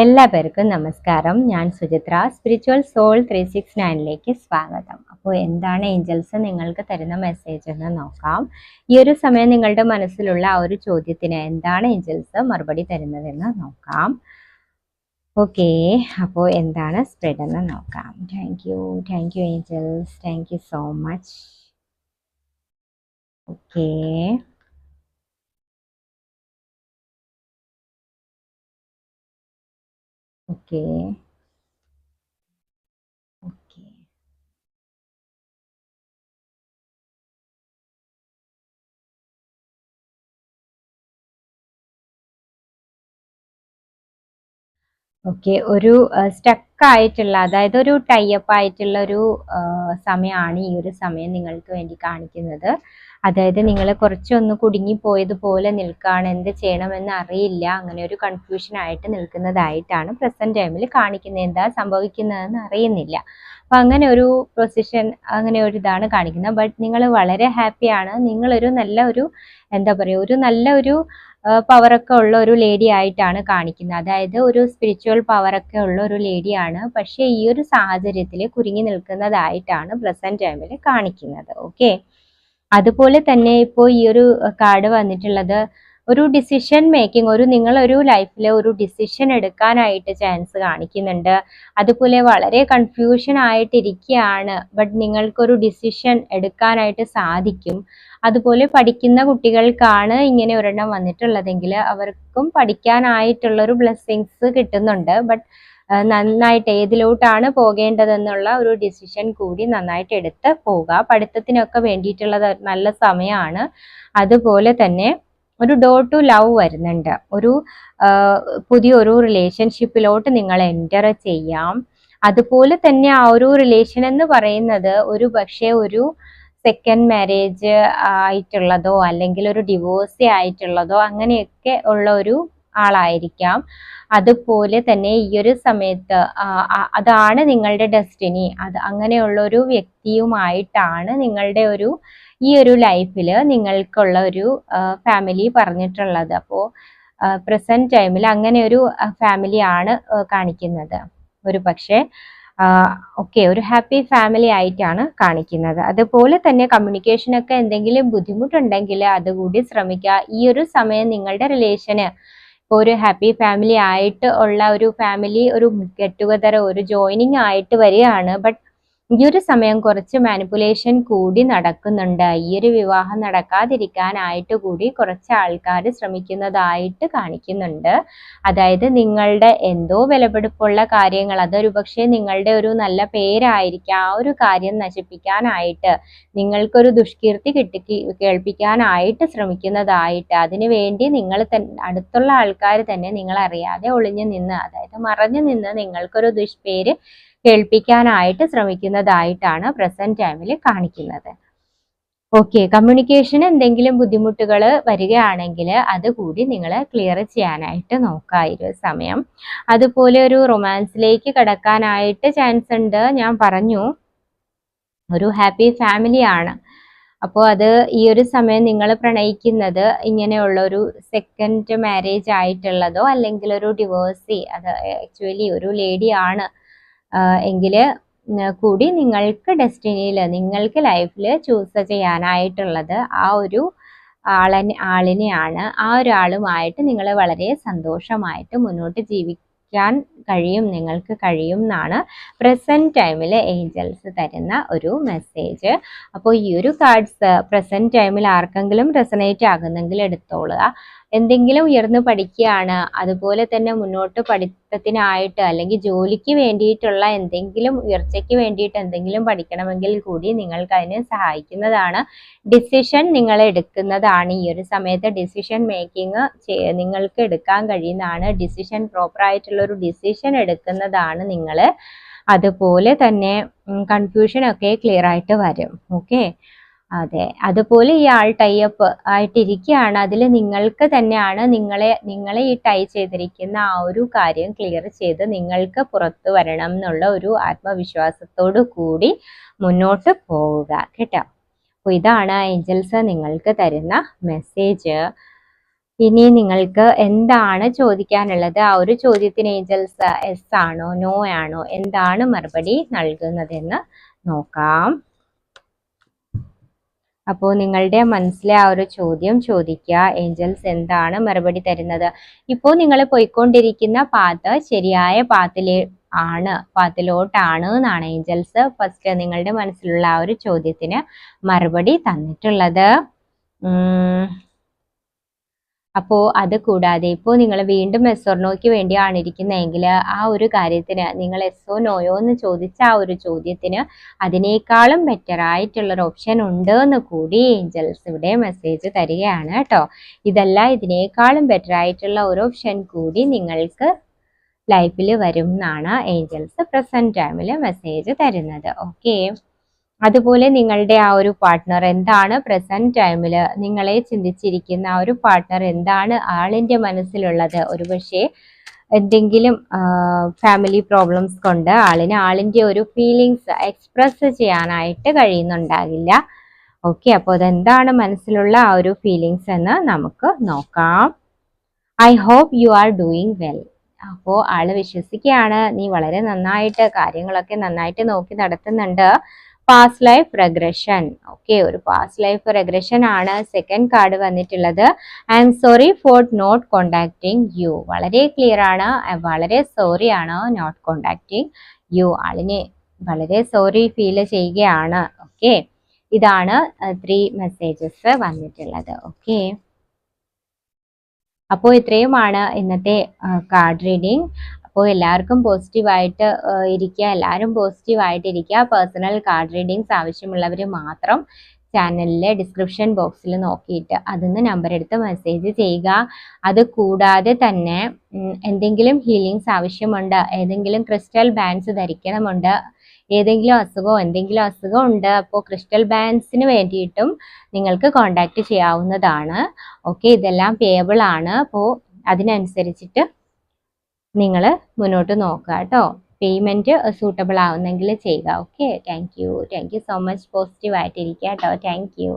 എല്ലാ പേർക്കും നമസ്കാരം. ഞാൻ Suchitra. Spiritual soul three six നയനിലേക്ക് സ്വാഗതം. അപ്പോൾ എന്താണ് ഏഞ്ചൽസ് നിങ്ങൾക്ക് തരുന്ന മെസ്സേജ് എന്ന് നോക്കാം. ഈ ഒരു സമയം നിങ്ങളുടെ മനസ്സിലുള്ള ആ ഒരു ചോദ്യത്തിന് എന്താണ് ഏഞ്ചൽസ് മറുപടി തരുന്നതെന്ന് നോക്കാം. ഓക്കെ അപ്പോൾ എന്താണ് സ്പ്രെഡ് എന്ന് നോക്കാം. Thank you thank you angels thank you so much okay okay. Okay. Okay ഒരു സ്റ്റക്ക് ആയിട്ടുള്ള അതായത് ഒരു ടൈപ്പ് ആയിട്ടുള്ള ഒരു സമയമാണ് ഈ ഒരു സമയം നിങ്ങൾക്ക് വേണ്ടി കാണിക്കുന്നത്. അതായത് നിങ്ങൾ കുറച്ചൊന്ന് കുടുങ്ങി പോയതുപോലെ നിൽക്കുകയാണ് എന്ത് ചെയ്യണമെന്ന് അറിയില്ല അങ്ങനെ ഒരു കൺഫ്യൂഷൻ ആയിട്ട് നിൽക്കുന്നതായിട്ടാണ് പ്രസന്റ് ടൈമിൽ കാണിക്കുന്നത്. എന്താ സംഭവിക്കുന്നതെന്ന് അറിയുന്നില്ല. അപ്പൊ അങ്ങനെ ഒരു പൊസിഷൻ അങ്ങനെ ഒരു ഇതാണ് കാണിക്കുന്നത്. ബട്ട് നിങ്ങൾ വളരെ ഹാപ്പിയാണ് നിങ്ങളൊരു നല്ല ഒരു എന്താ പറയുക ഒരു നല്ല ഒരു പവറൊക്കെ ഉള്ള ഒരു ലേഡി ആയിട്ടാണ് കാണിക്കുന്നത്. അതായത് ഒരു സ്പിരിച്വൽ പവറൊക്കെ ഉള്ള ഒരു ലേഡിയാണ് പക്ഷേ ഈ ഒരു സാഹചര്യത്തിൽ കുരുങ്ങി നിൽക്കുന്നതായിട്ടാണ് പ്രസന്റ് ടൈമിൽ കാണിക്കുന്നത്. ഓക്കെ അതുപോലെ തന്നെ ഇപ്പോൾ ഈ ഒരു കാർഡ് വന്നിട്ടുള്ളത് ഒരു ഡിസിഷൻ മേക്കിംഗ് ഒരു നിങ്ങളൊരു ലൈഫിൽ ഒരു ഡിസിഷൻ എടുക്കാനായിട്ട് ചാൻസ് കാണിക്കുന്നുണ്ട്. അതുപോലെ വളരെ കൺഫ്യൂഷൻ ആയിട്ടിരിക്കുകയാണ് ബട്ട് നിങ്ങൾക്കൊരു ഡിസിഷൻ എടുക്കാനായിട്ട് സാധിക്കും. അതുപോലെ പഠിക്കുന്ന കുട്ടികൾക്കാണ് ഇങ്ങനെ ഒരെണ്ണം വന്നിട്ടുള്ളതെങ്കിൽ അവർക്കും പഠിക്കാനായിട്ടുള്ളൊരു ബ്ലെസ്സിങ്സ് കിട്ടുന്നുണ്ട്. ബട്ട് നന്നായിട്ട് ഏതിലോട്ടാണ് പോകേണ്ടതെന്നുള്ള ഒരു ഡിസിഷൻ കൂടി നന്നായിട്ട് എടുത്ത് പോവുക. പഠിത്തത്തിനൊക്കെ വേണ്ടിയിട്ടുള്ള നല്ല സമയമാണ് അതുപോലെ തന്നെ ഒരു ഡോർ ടു ലവ് വരുന്നുണ്ട്. ഒരു പുതിയൊരു റിലേഷൻഷിപ്പിലോട്ട് നിങ്ങൾ എന്റർ ചെയ്യാം. അതുപോലെ തന്നെ ആ ഒരു റിലേഷൻ എന്ന് പറയുന്നത് ഒരു പക്ഷേ ഒരു സെക്കൻഡ് മാരേജ് ആയിട്ടുള്ളതോ അല്ലെങ്കിൽ ഒരു ഡിവോഴ്സി ആയിട്ടുള്ളതോ അങ്ങനെയൊക്കെ ഉള്ള ഒരു ആളായിരിക്കാം. അതുപോലെ തന്നെ ഈ ഒരു സമയത്ത് അതാണ് നിങ്ങളുടെ ഡെസ്റ്റിനി. അത് അങ്ങനെയുള്ള ഒരു വ്യക്തിയുമായിട്ടാണ് നിങ്ങളുടെ ഒരു ഈ ഒരു ലൈഫിൽ നിങ്ങൾക്കുള്ള ഒരു ഫാമിലി പറഞ്ഞിട്ടുള്ളത്. അപ്പോൾ പ്രസന്റ് ടൈമിൽ അങ്ങനെ ഒരു ഫാമിലിയാണ് കാണിക്കുന്നത്. ഒരു പക്ഷേ ഓക്കെ ഒരു ഹാപ്പി ഫാമിലി ആയിട്ടാണ് കാണിക്കുന്നത്. അതുപോലെ തന്നെ കമ്മ്യൂണിക്കേഷനൊക്കെ എന്തെങ്കിലും ബുദ്ധിമുട്ടുണ്ടെങ്കിൽ അതുകൂടി ശ്രമിക്കുക. ഈ ഒരു സമയം നിങ്ങളുടെ റിലേഷന് ഒരു ഹാപ്പി ഫാമിലി ആയിട്ട് ഉള്ള ഒരു ഫാമിലി ഒരു ഗെറ്റ് ടുഗദർ ഒരു ജോയിനിങ് ആയിട്ട് വരികയാണ്. ബട്ട് ഈ ഒരു സമയം കുറച്ച് മാനിപ്പുലേഷൻ കൂടി നടക്കുന്നുണ്ട്. ഈ ഒരു വിവാഹം നടക്കാതിരിക്കാനായിട്ട് കൂടി കുറച്ച് ആൾക്കാർ ശ്രമിക്കുന്നതായിട്ട് കാണിക്കുന്നുണ്ട്. അതായത് നിങ്ങളുടെ എന്തോ വിലപിടിപ്പുള്ള കാര്യങ്ങൾ അതൊരു പക്ഷേ നിങ്ങളുടെ ഒരു നല്ല പേരായിരിക്കാം. ആ ഒരു കാര്യം നശിപ്പിക്കാനായിട്ട് നിങ്ങൾക്കൊരു ദുഷ്കീർത്തി കിട്ടി കേൾപ്പിക്കാനായിട്ട് ശ്രമിക്കുന്നതായിട്ട് അതിനുവേണ്ടി നിങ്ങൾ അടുത്തുള്ള ആൾക്കാർ തന്നെ നിങ്ങൾ അറിയാതെ ഒളിഞ്ഞു നിന്ന് അതായത് മറഞ്ഞു നിന്ന് നിങ്ങൾക്കൊരു ദുഷ്പേര് കേൾപ്പിക്കാനായിട്ട് ശ്രമിക്കുന്നതായിട്ടാണ് പ്രസന്റ് ടൈമിൽ കാണിക്കുന്നത്. ഓക്കെ കമ്മ്യൂണിക്കേഷൻ എന്തെങ്കിലും ബുദ്ധിമുട്ടുകൾ വരികയാണെങ്കിൽ അത് കൂടി നിങ്ങൾ ക്ലിയർ ചെയ്യാനായിട്ട് ഒരു സമയം. അതുപോലെ ഒരു റൊമാൻസിലേക്ക് കടക്കാനായിട്ട് ചാൻസ് ഉണ്ട്. ഞാൻ പറഞ്ഞു ഒരു ഹാപ്പി ഫാമിലിയാണ് അപ്പോൾ അത് ഈ ഒരു സമയം നിങ്ങൾ പ്രണയിക്കുന്നത് ഇങ്ങനെയുള്ള ഒരു സെക്കൻഡ് മാരേജ് ആയിട്ടുള്ളതോ അല്ലെങ്കിൽ ഒരു ഡിവോഴ്സി അത് ആക്ച്വലി ഒരു ലേഡിയാണ് എങ്കിൽ കൂടി നിങ്ങൾക്ക് ഡെസ്റ്റിനിയിൽ നിങ്ങൾക്ക് ലൈഫിൽ ചൂസ് ചെയ്യാനായിട്ടുള്ളത് ആ ഒരു ആളെ ആളിനെയാണ് ആ ഒരാളുമായിട്ട് നിങ്ങൾ വളരെ സന്തോഷമായിട്ട് മുന്നോട്ട് ജീവിക്കാൻ കഴിയും നിങ്ങൾക്ക് കഴിയും എന്നാണ് പ്രസന്റ് ടൈമിൽ ഏഞ്ചൽസ് തരുന്ന ഒരു മെസ്സേജ് അപ്പോൾ ഈ ഒരു കാർഡ്സ് പ്രസന്റ് ടൈമിൽ ആർക്കെങ്കിലും റെസനേറ്റ് ആകുന്നെങ്കിൽ എടുത്തോളുക. എന്തെങ്കിലും ഉയർന്നു പഠിക്കുകയാണ് അതുപോലെ തന്നെ മുന്നോട്ട് പഠിത്തത്തിനായിട്ട് അല്ലെങ്കിൽ ജോലിക്ക് വേണ്ടിയിട്ടുള്ള എന്തെങ്കിലും ഉയർച്ചയ്ക്ക് വേണ്ടിയിട്ട് എന്തെങ്കിലും പഠിക്കണമെങ്കിൽ കൂടി നിങ്ങൾക്ക് അതിനെ സഹായിക്കുന്നതാണ് ഡിസിഷൻ നിങ്ങൾ എടുക്കുന്നതാണ്. ഈ ഒരു സമയത്ത് ഡിസിഷൻ മേക്കിംഗ് നിങ്ങൾക്ക് എടുക്കാൻ കഴിയുന്നതാണ്. ഡിസിഷൻ പ്രോപ്പറായിട്ടുള്ളൊരു ഡിസിഷൻ എടുക്കുന്നതാണ് നിങ്ങൾ അതുപോലെ തന്നെ കൺഫ്യൂഷൻ ഒക്കെ ക്ലിയർ ആയിട്ട് വരും. ഓക്കെ അതെ. അതുപോലെ ഈ ആൾ ടൈപ്പ് ആയിട്ടിരിക്കുകയാണ്. അതിൽ നിങ്ങൾക്ക് തന്നെയാണ് നിങ്ങളെ നിങ്ങളെ ഈ ടൈ ചെയ്തിരിക്കുന്ന ആ ഒരു കാര്യം ക്ലിയർ ചെയ്ത് നിങ്ങൾക്ക് പുറത്തു വരണം എന്നുള്ള ഒരു ആത്മവിശ്വാസത്തോടു കൂടി മുന്നോട്ട് പോവുക. കേട്ടോ? അപ്പോൾ ഇതാണ് ഏഞ്ചൽസ് നിങ്ങൾക്ക് തരുന്ന മെസ്സേജ് ഇനി നിങ്ങൾക്ക് എന്താണ് ചോദിക്കാനുള്ളത്? ആ ഒരു ചോദ്യത്തിന് ഏഞ്ചൽസ് എസ് ആണോ നോ ആണോ? എന്താണ് മറുപടി നൽകുന്നതെന്ന് നോക്കാം. അപ്പോൾ നിങ്ങളുടെ മനസ്സിലെ ആ ഒരു ചോദ്യം ചോദിക്കുക. ഏഞ്ചൽസ് എന്താണ് മറുപടി തരുന്നത്? ഇപ്പോൾ നിങ്ങൾ പോയിക്കൊണ്ടിരിക്കുന്ന പാത്ത് ശരിയായ പാത്തിലെ ആണ് പാത്തിലോട്ടാണ് എന്നാണ് ഏഞ്ചൽസ് ഫസ്റ്റ് നിങ്ങളുടെ മനസ്സിലുള്ള ആ ഒരു ചോദ്യത്തിന് മറുപടി തന്നിട്ടുള്ളത്. അപ്പോൾ അത് കൂടാതെ ഇപ്പോൾ നിങ്ങൾ വീണ്ടും എസ്ഒർണോയ്ക്ക് വേണ്ടിയാണ് ഇരിക്കുന്നതെങ്കിൽ ആ ഒരു കാര്യത്തിന് നിങ്ങൾ എസ്ഒ നോയോ എന്ന് ചോദിച്ച ആ ഒരു ചോദ്യത്തിന് അതിനേക്കാളും ബെറ്റർ ആയിട്ടുള്ളൊരു ഓപ്ഷൻ ഉണ്ട് എന്ന് കൂടി ഏഞ്ചൽസ് ഇവിടെ മെസ്സേജ് തരികയാണ് കേട്ടോ. ഇതല്ല ഇതിനേക്കാളും ബെറ്റർ ആയിട്ടുള്ള ഒരു ഓപ്ഷൻ കൂടി നിങ്ങൾക്ക് ലൈഫിൽ വരും എന്നാണ് ഏഞ്ചൽസ് പ്രസന്റ് ടൈമിൽ മെസ്സേജ് തരുന്നത്. ഓക്കെ അതുപോലെ നിങ്ങളുടെ ആ ഒരു പാർട്ട്ണർ എന്താണ് പ്രസന്റ് ടൈമിൽ നിങ്ങളെ ചിന്തിച്ചിരിക്കുന്ന ആ ഒരു പാർട്ട്ണർ എന്താണ് ആളിന്റെ മനസ്സിലുള്ളത്? ഒരുപക്ഷെ എന്തെങ്കിലും ഫാമിലി പ്രോബ്ലംസ് കൊണ്ട് ആളിന് ആളിന്റെ ഒരു ഫീലിങ്സ് എക്സ്പ്രസ് ചെയ്യാനായിട്ട് കഴിയുന്നുണ്ടാകില്ല. ഓക്കെ അപ്പോൾ അതെന്താണ് മനസ്സിലുള്ള ആ ഒരു ഫീലിങ്സ് എന്ന് നമുക്ക് നോക്കാം. I hope you are doing well അപ്പോൾ ആൾ വിശ്വസിക്കുകയാണ്. നീ വളരെ നന്നായിട്ട് കാര്യങ്ങളൊക്കെ നന്നായിട്ട് നോക്കി നടത്തുന്നുണ്ട്. പാസ്റ്റ് ലൈഫ് റെഗ്രഷൻ ഓക്കെ ഒരു പാസ് ലൈഫ് റെഗ്രഷൻ ആണ് സെക്കൻഡ് കാർഡ് വന്നിട്ടുള്ളത്. I'm sorry for not contacting you വളരെ ക്ലിയർ ആണ്. വളരെ സോറി ആണ് നോട്ട് കോണ്ടാക്ടിങ് യു ആളിനെ വളരെ സോറി ഫീൽ ചെയ്യുകയാണ്. ഓക്കെ ഇതാണ് ത്രീ മെസ്സേജസ് വന്നിട്ടുള്ളത്. ഓക്കെ അപ്പോൾ ഇത്രയുമാണ് ഇന്നത്തെ കാർഡ് റീഡിംഗ് അപ്പോൾ എല്ലാവർക്കും പോസിറ്റീവായിട്ട് ഇരിക്കുക എല്ലാവരും പോസിറ്റീവായിട്ട് ഇരിക്കുക പേഴ്സണൽ കാർഡ് റീഡിങ്സ് ആവശ്യമുള്ളവർ മാത്രം ചാനലിലെ ഡിസ്ക്രിപ്ഷൻ ബോക്സിൽ നോക്കിയിട്ട് അതിന്ന് നമ്പർ എടുത്ത് മെസ്സേജ് ചെയ്യുക. അത് കൂടാതെ തന്നെ എന്തെങ്കിലും ഹീലിങ്സ് ആവശ്യമുണ്ട് ഏതെങ്കിലും ക്രിസ്റ്റൽ ബാൻഡ്സ് ധരിക്കണമുണ്ട് ഏതെങ്കിലും അസുഖമോ എന്തെങ്കിലും അസുഖം ഉണ്ട് അപ്പോൾ ക്രിസ്റ്റൽ ബാൻഡ്സിന് വേണ്ടിയിട്ടും നിങ്ങൾക്ക് കോണ്ടാക്ട് ചെയ്യാവുന്നതാണ്. ഓക്കെ ഇതെല്ലാം പേയബിൾ ആണ് അപ്പോൾ അതിനനുസരിച്ചിട്ട് നിങ്ങൾ മുന്നോട്ട് നോക്കുക കേട്ടോ. പേയ്മെന്റ് സൂട്ടബിൾ ആവുന്നെങ്കിൽ ചെയ്യുക. Okay thank you thank you so much positive ആയിട്ടിരിക്കുക കേട്ടോ. Thank you